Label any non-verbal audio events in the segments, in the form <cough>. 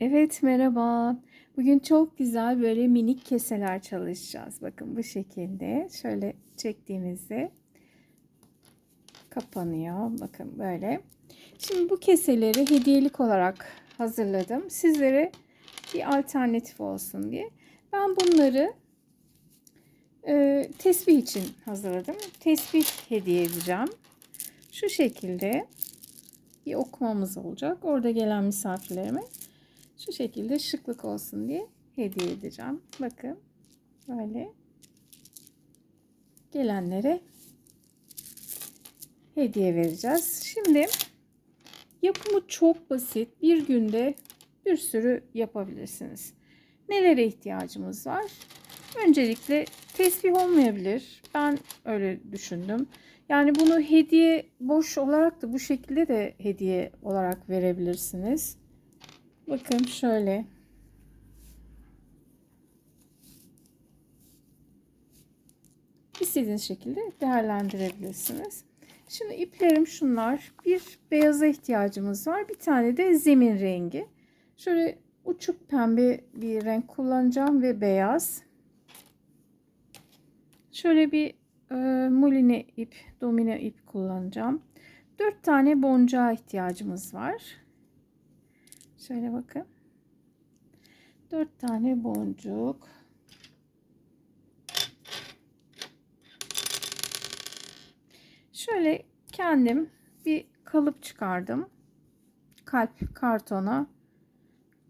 Evet merhaba. Bugün çok güzel böyle minik keseler çalışacağız. Bakın bu şekilde. Şöyle çektiğimizde kapanıyor. Bakın böyle. Şimdi bu keseleri hediyelik olarak hazırladım. Sizlere bir alternatif olsun diye. Ben bunları e, tesbih için hazırladım. Tesbih hediye edeceğim. Şu şekilde bir okumamız olacak. Orada gelen misafirlerime şu şekilde şıklık olsun diye hediye edeceğim. Bakın böyle gelenlere hediye vereceğiz. Şimdi yapımı çok basit. Bir günde bir sürü yapabilirsiniz. Nelere ihtiyacımız var? Öncelikle tesbih olmayabilir. Ben öyle düşündüm. Yani bunu hediye boş olarak da bu şekilde de hediye olarak verebilirsiniz. Bakın şöyle. İstediğiniz şekilde değerlendirebilirsiniz. Şimdi iplerim şunlar. Bir beyaza ihtiyacımız var. Bir tane de zemin rengi. Şöyle uçuk pembe bir renk kullanacağım ve beyaz. Şöyle bir e, muline ip, domine ip kullanacağım. 4 tane boncuğa ihtiyacımız var. Şöyle bakın. 4 tane boncuk. Şöyle kendim bir kalıp çıkardım. Kalp kartona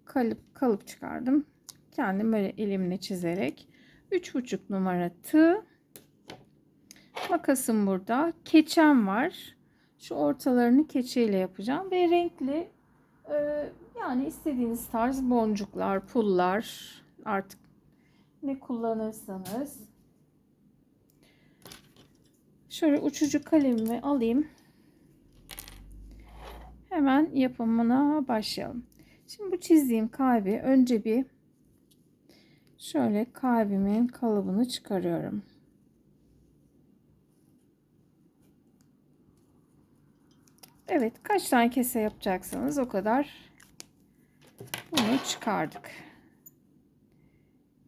kalıp kalıp çıkardım. Kendim böyle elimle çizerek 3,5 numara tığ makasım burada. Keçem var. Şu ortalarını keçeyle yapacağım ve renkli e, yani istediğiniz tarz boncuklar, pullar artık ne kullanırsanız. Şöyle uçucu kalemimi alayım. Hemen yapımına başlayalım. Şimdi bu çizdiğim kalbi önce bir şöyle kalbimin kalıbını çıkarıyorum. Evet kaç tane kese yapacaksanız o kadar bunu çıkardık.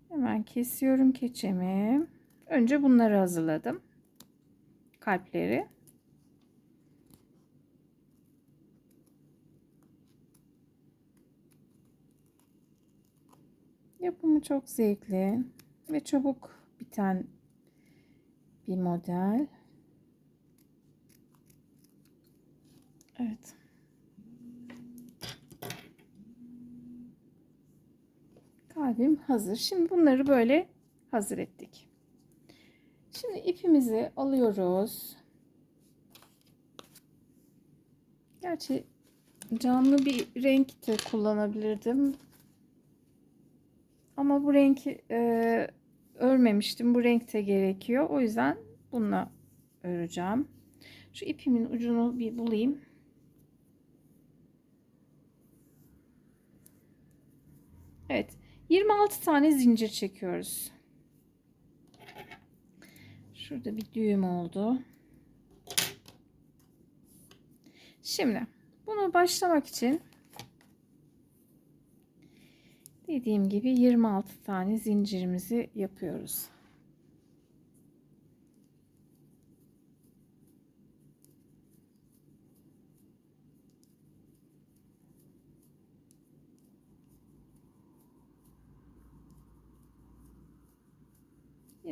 Hemen kesiyorum keçemi. Önce bunları hazırladım. Kalpleri. Yapımı çok zevkli ve çabuk biten bir model. Evet. Kalbim hazır. Şimdi bunları böyle hazır ettik. Şimdi ipimizi alıyoruz. Gerçi canlı bir renk de kullanabilirdim. Ama bu renki e, örmemiştim. Bu renk de gerekiyor. O yüzden bununla öreceğim. Şu ipimin ucunu bir bulayım. Evet. 26 tane zincir çekiyoruz. Şurada bir düğüm oldu. Şimdi bunu başlamak için dediğim gibi 26 tane zincirimizi yapıyoruz.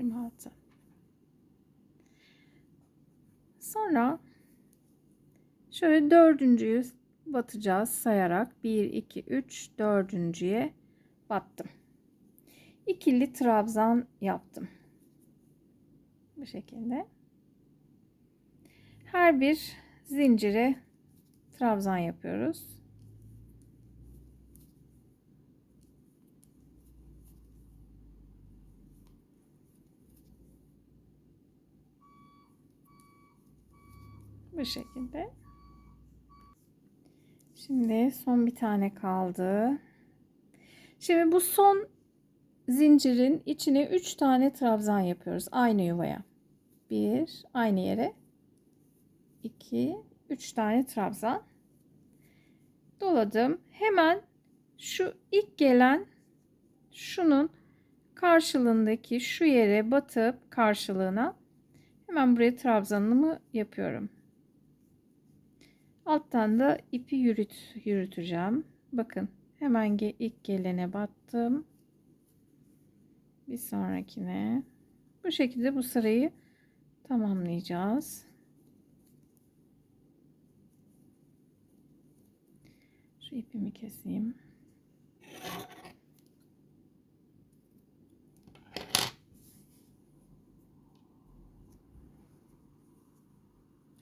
Yirmi altı. Sonra şöyle dördüncüyü batacağız sayarak 1 2 3 dördüncüye battım. İkili trabzan yaptım. Bu şekilde. Her bir zincire trabzan yapıyoruz. Bu şekilde. Şimdi son bir tane kaldı. Şimdi bu son zincirin içine 3 tane trabzan yapıyoruz. Aynı yuvaya. 1 aynı yere. 2 3 tane trabzan. Doladım. Hemen şu ilk gelen şunun karşılığındaki şu yere batıp karşılığına hemen buraya trabzanımı yapıyorum. Alttan da ipi yürüt, yürüteceğim. Bakın hemen ilk gelene battım. Bir sonrakine. Bu şekilde bu sırayı tamamlayacağız. Şu ipimi keseyim.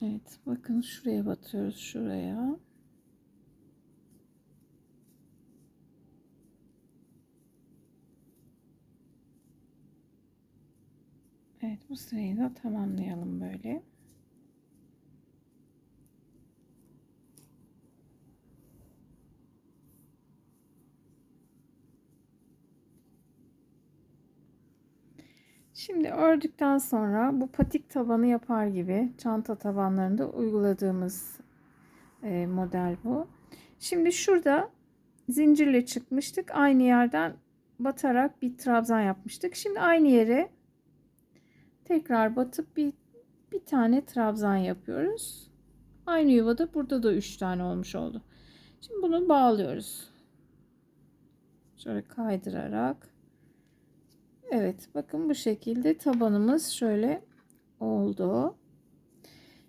Evet bakın şuraya batıyoruz şuraya. Evet bu sırayı da tamamlayalım böyle. Şimdi ördükten sonra bu patik tabanı yapar gibi çanta tabanlarında uyguladığımız e, model bu. Şimdi şurada zincirle çıkmıştık. Aynı yerden batarak bir trabzan yapmıştık. Şimdi aynı yere tekrar batıp bir bir tane trabzan yapıyoruz. Aynı yuvada burada da 3 tane olmuş oldu. Şimdi bunu bağlıyoruz. Şöyle kaydırarak Evet bakın bu şekilde tabanımız şöyle oldu.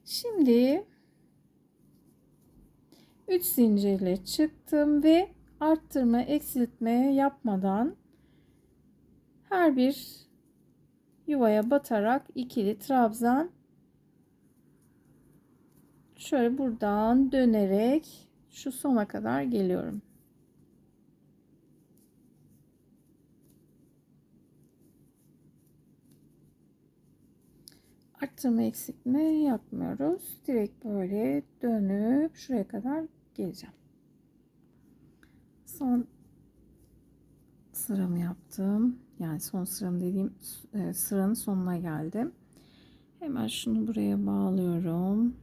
Şimdi 3 zincirle çıktım ve arttırma eksiltme yapmadan her bir yuvaya batarak ikili trabzan şöyle buradan dönerek şu sona kadar geliyorum. Arttırma eksiltme yapmıyoruz. Direkt böyle dönüp şuraya kadar geleceğim. Son sıramı yaptım. Yani son sıram dediğim e, sıranın sonuna geldim. Hemen şunu buraya bağlıyorum.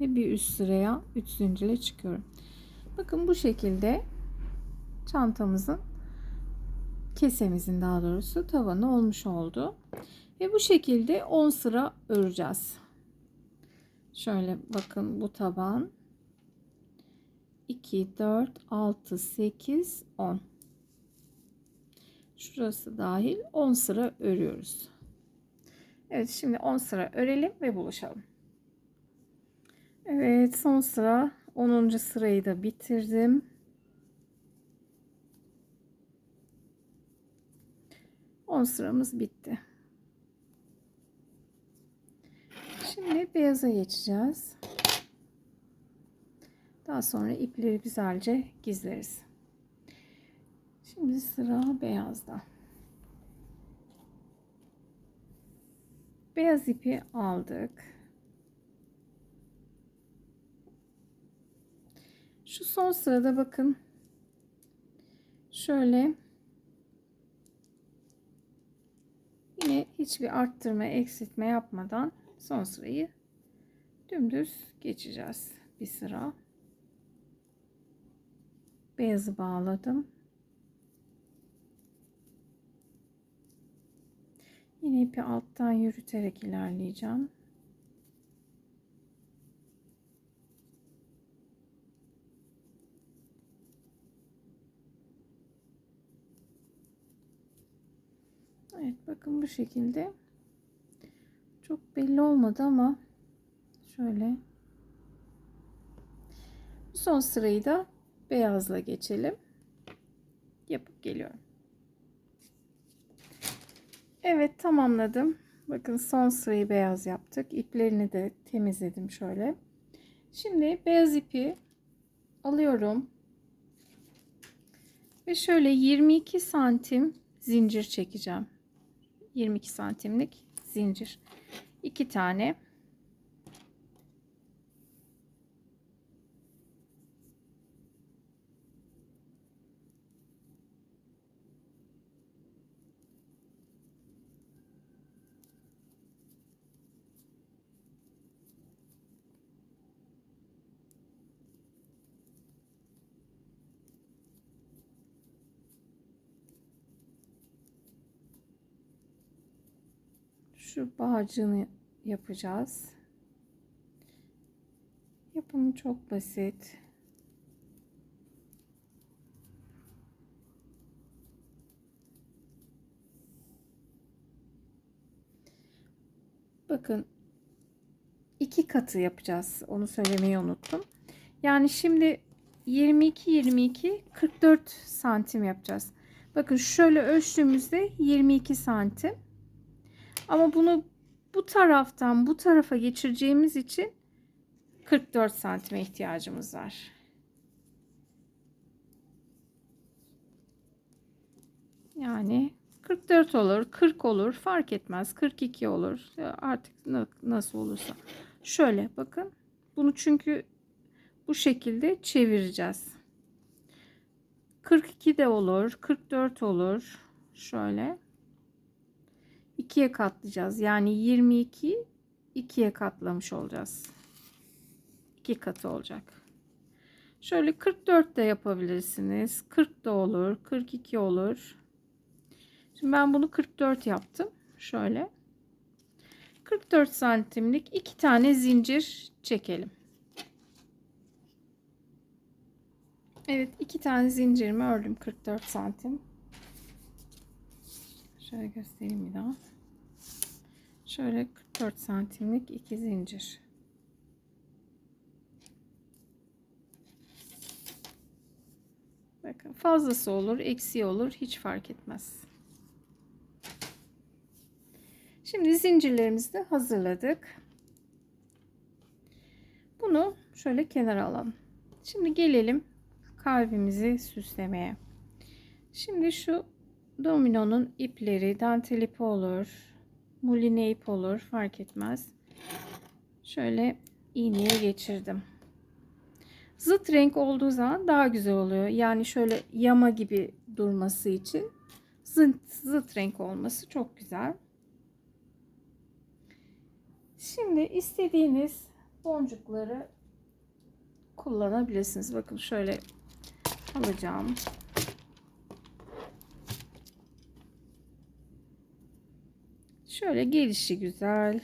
Ve bir üst sıraya 3 zincirle çıkıyorum. Bakın bu şekilde çantamızın kesemizin daha doğrusu tavanı olmuş oldu. Ve bu şekilde 10 sıra öreceğiz. Şöyle bakın bu taban 2 4 6 8 10 Şurası dahil 10 sıra örüyoruz. Evet şimdi 10 sıra örelim ve buluşalım. Evet son sıra 10. sırayı da bitirdim. 10 sıramız bitti. Şimdi beyaza geçeceğiz. Daha sonra ipleri güzelce gizleriz. Şimdi sıra beyazda. Beyaz ipi aldık. Şu son sırada bakın. Şöyle yine hiçbir arttırma eksiltme yapmadan son sırayı dümdüz geçeceğiz. Bir sıra. Beyazı bağladım. Yine ipi alttan yürüterek ilerleyeceğim. Evet bakın bu şekilde çok belli olmadı ama şöyle son sırayı da beyazla geçelim. Yapıp geliyorum. Evet tamamladım. Bakın son sırayı beyaz yaptık. İplerini de temizledim şöyle. Şimdi beyaz ipi alıyorum. Ve şöyle 22 santim zincir çekeceğim. 22 santimlik zincir. 2 tane. Şu bağcığını yapacağız. Yapımı çok basit. Bakın iki katı yapacağız. Onu söylemeyi unuttum. Yani şimdi 22 22 44 santim yapacağız. Bakın şöyle ölçtüğümüzde 22 santim. Ama bunu bu taraftan bu tarafa geçireceğimiz için 44 santime ihtiyacımız var. Yani 44 olur, 40 olur, fark etmez. 42 olur. Artık nasıl olursa. Şöyle bakın. Bunu çünkü bu şekilde çevireceğiz. 42 de olur, 44 olur. Şöyle. 2'ye katlayacağız. Yani 22 2'ye katlamış olacağız. 2 katı olacak. Şöyle 44 de yapabilirsiniz. 40 da olur, 42 olur. Şimdi ben bunu 44 yaptım. Şöyle. 44 santimlik iki tane zincir çekelim. Evet iki tane zincirimi ördüm 44 santim. Şöyle göstereyim bir daha. Şöyle 44 santimlik iki zincir. Bakın fazlası olur, eksiği olur hiç fark etmez. Şimdi zincirlerimizi de hazırladık. Bunu şöyle kenara alalım. Şimdi gelelim kalbimizi süslemeye. Şimdi şu dominonun ipleri dantel ipi olur, muline ip olur fark etmez. Şöyle iğneye geçirdim. Zıt renk olduğu zaman daha güzel oluyor. Yani şöyle yama gibi durması için zıt, zıt renk olması çok güzel. Şimdi istediğiniz boncukları kullanabilirsiniz. Bakın şöyle alacağım. Şöyle gelişi güzel.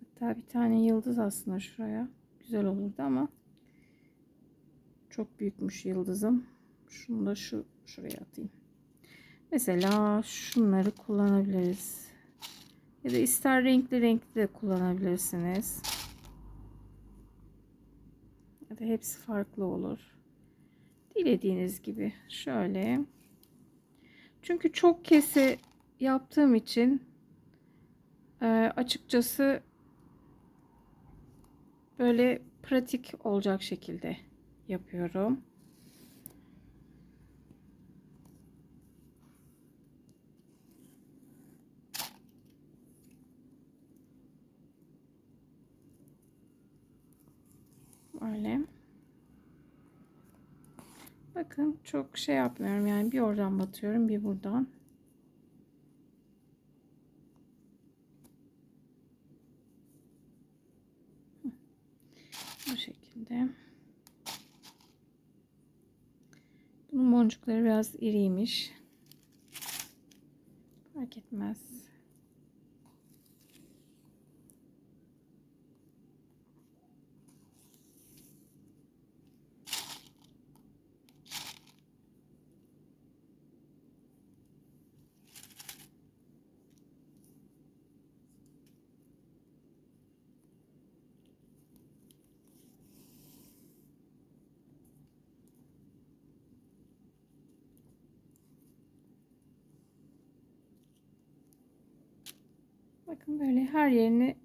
Hatta bir tane yıldız aslında şuraya. Güzel olurdu ama çok büyükmüş yıldızım. Şunu da şu şuraya atayım. Mesela şunları kullanabiliriz. Ya da ister renkli renkli de kullanabilirsiniz. Ya da hepsi farklı olur. Dilediğiniz gibi şöyle. Çünkü çok kese yaptığım için e, açıkçası böyle pratik olacak şekilde yapıyorum. Öyle. Bakın çok şey yapmıyorum yani bir oradan batıyorum bir buradan. Bu şekilde. Bunun boncukları biraz iriymiş. Fark etmez. Bakın böyle her yerini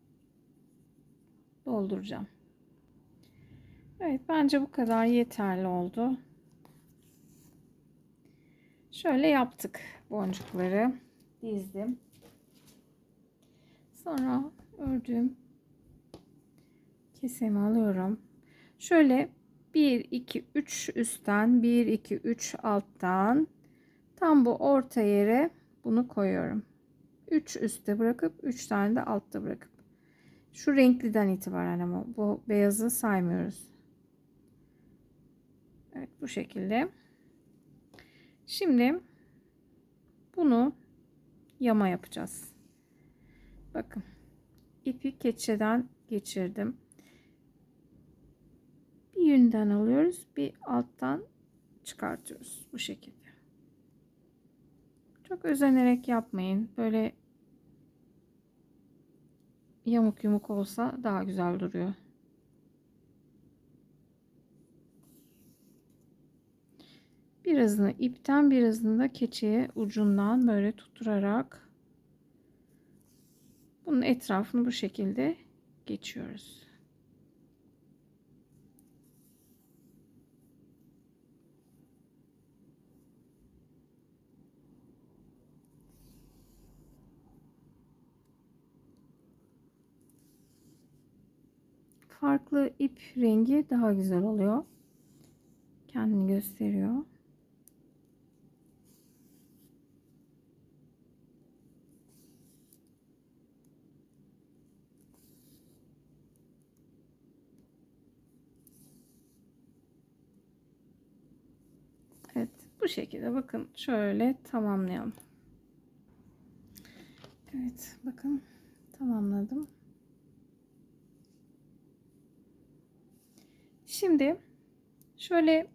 dolduracağım. Evet bence bu kadar yeterli oldu. Şöyle yaptık boncukları. Dizdim. Sonra ördüğüm kesemi alıyorum. Şöyle 1 2 3 üstten 1 2 3 alttan tam bu orta yere bunu koyuyorum. 3 üstte bırakıp 3 tane de altta bırakıp. Şu renkliden itibaren ama bu beyazı saymıyoruz. Evet bu şekilde. Şimdi bunu yama yapacağız. Bakın. ipi keçeden geçirdim. Bir yünden alıyoruz. Bir alttan çıkartıyoruz. Bu şekilde. Çok özenerek yapmayın. Böyle yamuk yumuk olsa daha güzel duruyor. Birazını ipten birazını da keçeye ucundan böyle tutturarak bunun etrafını bu şekilde geçiyoruz. Farklı ip rengi daha güzel oluyor. Kendini gösteriyor. Evet bu şekilde bakın şöyle tamamlayalım. Evet bakın tamamladım. Şimdi şöyle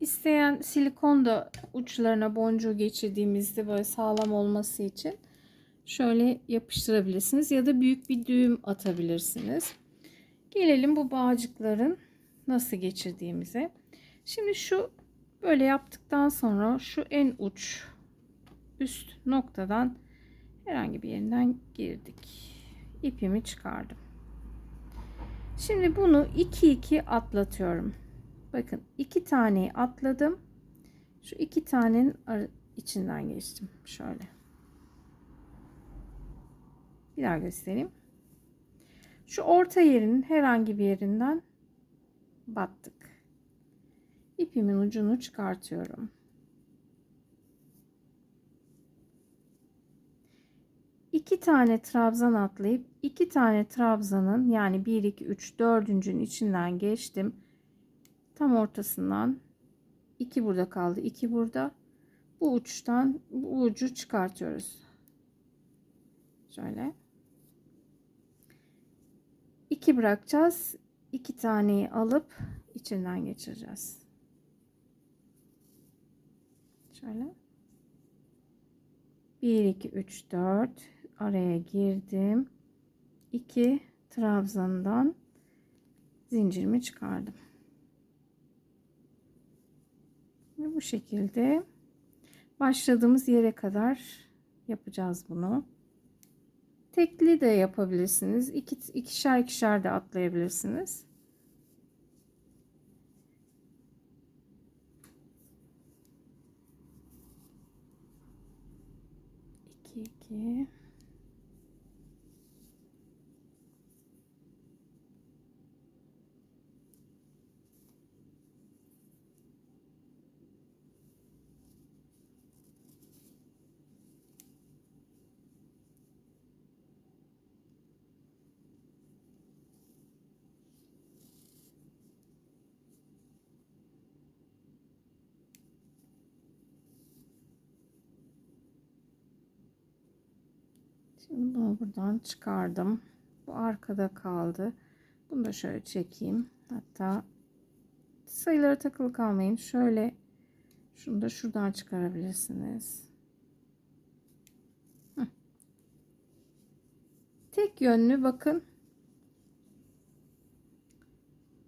isteyen silikon da uçlarına boncuğu geçirdiğimizde böyle sağlam olması için şöyle yapıştırabilirsiniz ya da büyük bir düğüm atabilirsiniz. Gelelim bu bağcıkların nasıl geçirdiğimize. Şimdi şu böyle yaptıktan sonra şu en uç üst noktadan herhangi bir yerinden girdik. İpimi çıkardım. Şimdi bunu 2 2 atlatıyorum. Bakın iki taneyi atladım. Şu iki tanenin içinden geçtim. Şöyle. Bir daha göstereyim. Şu orta yerinin herhangi bir yerinden battık. İpimin ucunu çıkartıyorum. İki tane trabzan atlayıp iki tane trabzanın yani 1 2 3 dördüncünün içinden geçtim. Tam ortasından iki burada kaldı. iki burada. Bu uçtan bu ucu çıkartıyoruz. Şöyle. iki bırakacağız. iki taneyi alıp içinden geçireceğiz. Şöyle. 1 2 3 4 araya girdim. 2 trabzandan zincirimi çıkardım. Ve bu şekilde başladığımız yere kadar yapacağız bunu. Tekli de yapabilirsiniz. İki, ikişer ikişer de atlayabilirsiniz. 2 2 Şimdi bunu buradan çıkardım. Bu arkada kaldı. Bunu da şöyle çekeyim. Hatta sayılara takılı kalmayın. Şöyle şunu da şuradan çıkarabilirsiniz. Tek yönlü bakın.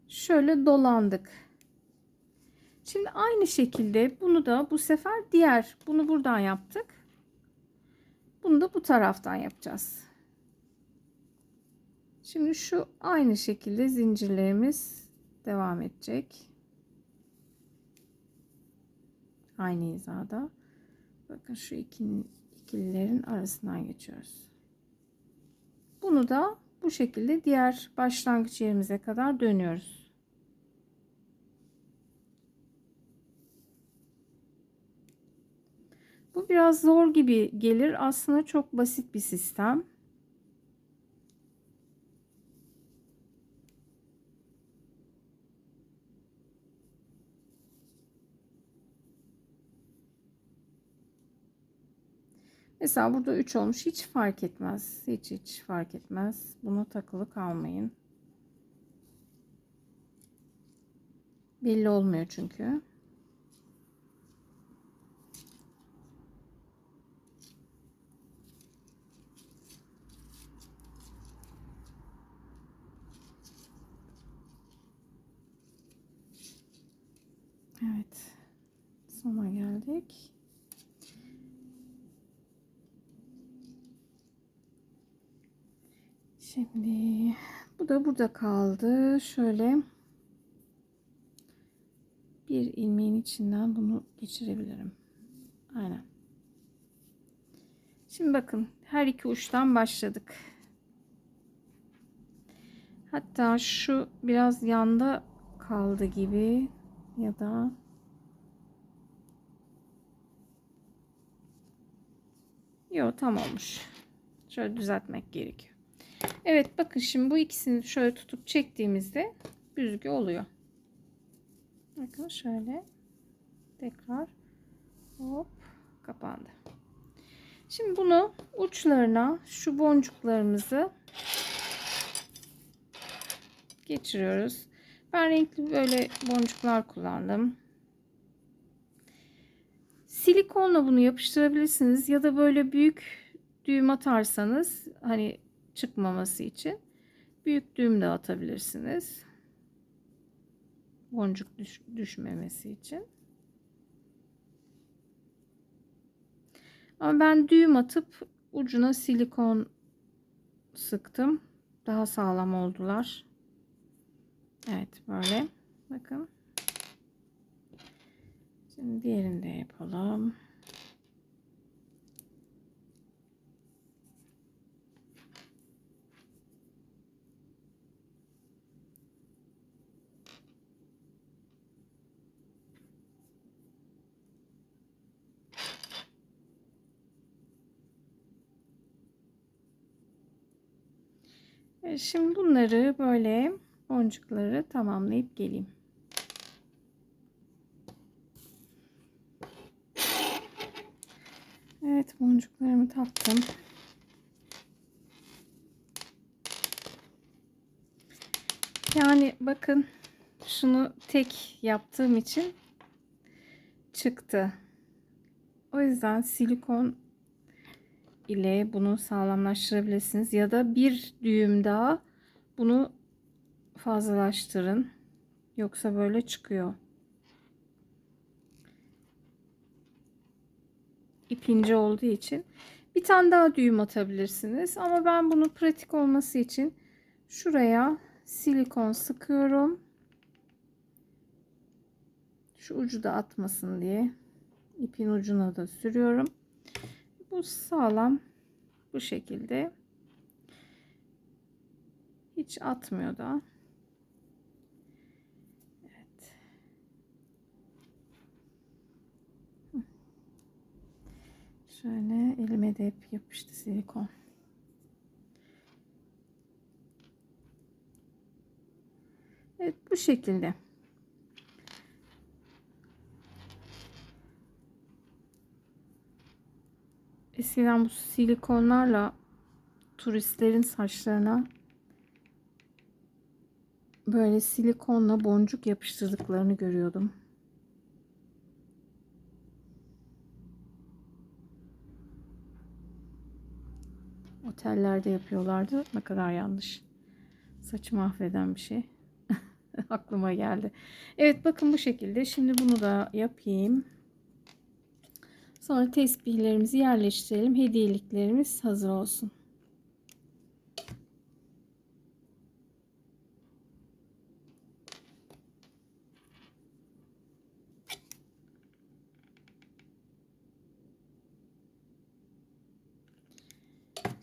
Şöyle dolandık. Şimdi aynı şekilde bunu da bu sefer diğer bunu buradan yaptık. Bunu da bu taraftan yapacağız. Şimdi şu aynı şekilde zincirlerimiz devam edecek. Aynı hizada. Bakın şu ikinin, ikililerin arasından geçiyoruz. Bunu da bu şekilde diğer başlangıç yerimize kadar dönüyoruz. Bu biraz zor gibi gelir. Aslında çok basit bir sistem. Mesela burada 3 olmuş. Hiç fark etmez. Hiç hiç fark etmez. Buna takılı kalmayın. Belli olmuyor çünkü. Evet. Sona geldik. Şimdi bu da burada kaldı. Şöyle bir ilmeğin içinden bunu geçirebilirim. Aynen. Şimdi bakın her iki uçtan başladık. Hatta şu biraz yanda kaldı gibi ya da Yok tam olmuş. Şöyle düzeltmek gerekiyor. Evet bakın şimdi bu ikisini şöyle tutup çektiğimizde büzgü oluyor. Bakın şöyle tekrar hop kapandı. Şimdi bunu uçlarına şu boncuklarımızı geçiriyoruz. Ben renkli böyle boncuklar kullandım. Silikonla bunu yapıştırabilirsiniz ya da böyle büyük düğüm atarsanız hani çıkmaması için büyük düğüm de atabilirsiniz. Boncuk düş düşmemesi için. Ama ben düğüm atıp ucuna silikon sıktım. Daha sağlam oldular. Evet böyle. Bakın. Şimdi diğerini de yapalım. Evet, Şimdi bunları böyle boncukları tamamlayıp geleyim. Evet boncuklarımı taktım. Yani bakın şunu tek yaptığım için çıktı. O yüzden silikon ile bunu sağlamlaştırabilirsiniz ya da bir düğüm daha bunu fazlalaştırın. Yoksa böyle çıkıyor. İp ince olduğu için bir tane daha düğüm atabilirsiniz. Ama ben bunu pratik olması için şuraya silikon sıkıyorum. Şu ucu da atmasın diye ipin ucuna da sürüyorum. Bu sağlam bu şekilde hiç atmıyor da. Şöyle elime de hep yapıştı silikon. Evet bu şekilde. Eskiden bu silikonlarla turistlerin saçlarına böyle silikonla boncuk yapıştırdıklarını görüyordum. Otellerde yapıyorlardı. Ne kadar yanlış. Saçı mahveden bir şey. <laughs> Aklıma geldi. Evet bakın bu şekilde. Şimdi bunu da yapayım. Sonra tesbihlerimizi yerleştirelim. Hediyeliklerimiz hazır olsun.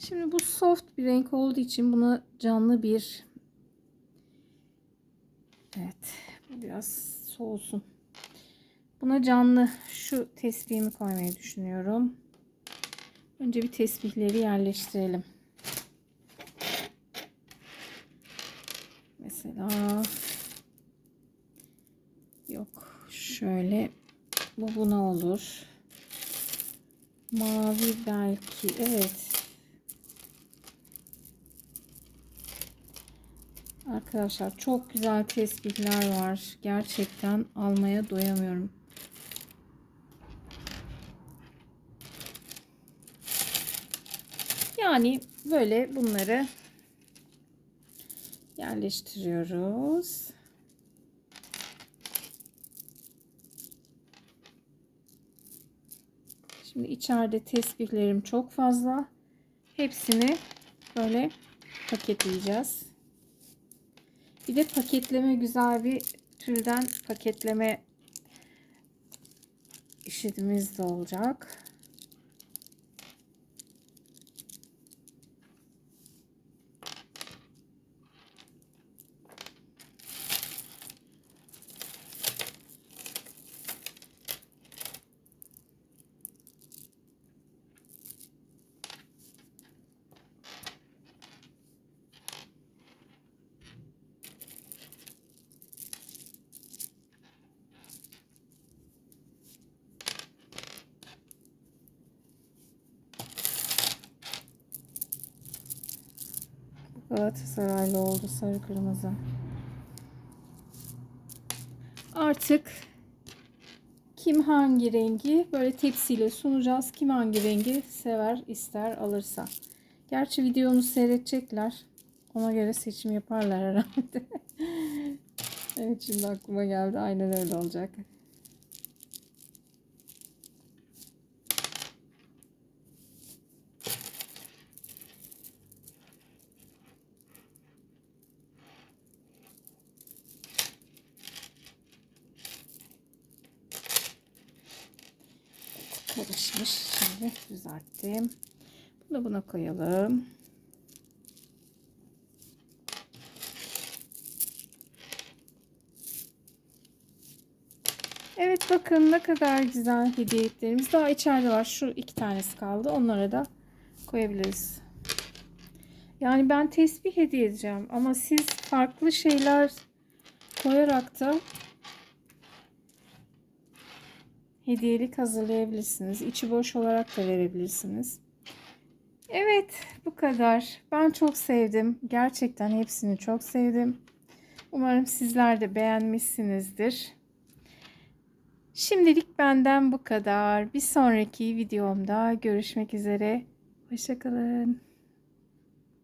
Şimdi bu soft bir renk olduğu için buna canlı bir Evet, biraz soğusun. Buna canlı şu tesbihimi koymayı düşünüyorum. Önce bir tesbihleri yerleştirelim. Mesela yok şöyle bu buna olur. Mavi belki. Evet. Arkadaşlar çok güzel tespihler var. Gerçekten almaya doyamıyorum. Yani böyle bunları yerleştiriyoruz. Şimdi içeride tesbihlerim çok fazla. Hepsini böyle paketleyeceğiz. Bir de paketleme güzel bir türden paketleme işimiz de olacak. Galatasaraylı oldu sarı kırmızı. Artık kim hangi rengi böyle tepsiyle sunacağız. Kim hangi rengi sever ister alırsa. Gerçi videomu seyredecekler. Ona göre seçim yaparlar herhalde. <laughs> evet şimdi aklıma geldi. Aynen öyle olacak. Karışmış. Şimdi düzelttim. Bunu buna koyalım. Evet bakın ne kadar güzel hediyeliklerimiz. Daha içeride var. Şu iki tanesi kaldı. Onlara da koyabiliriz. Yani ben tesbih hediye edeceğim. Ama siz farklı şeyler koyarak da hediyelik hazırlayabilirsiniz. İçi boş olarak da verebilirsiniz. Evet bu kadar. Ben çok sevdim. Gerçekten hepsini çok sevdim. Umarım sizler de beğenmişsinizdir. Şimdilik benden bu kadar. Bir sonraki videomda görüşmek üzere. Hoşçakalın.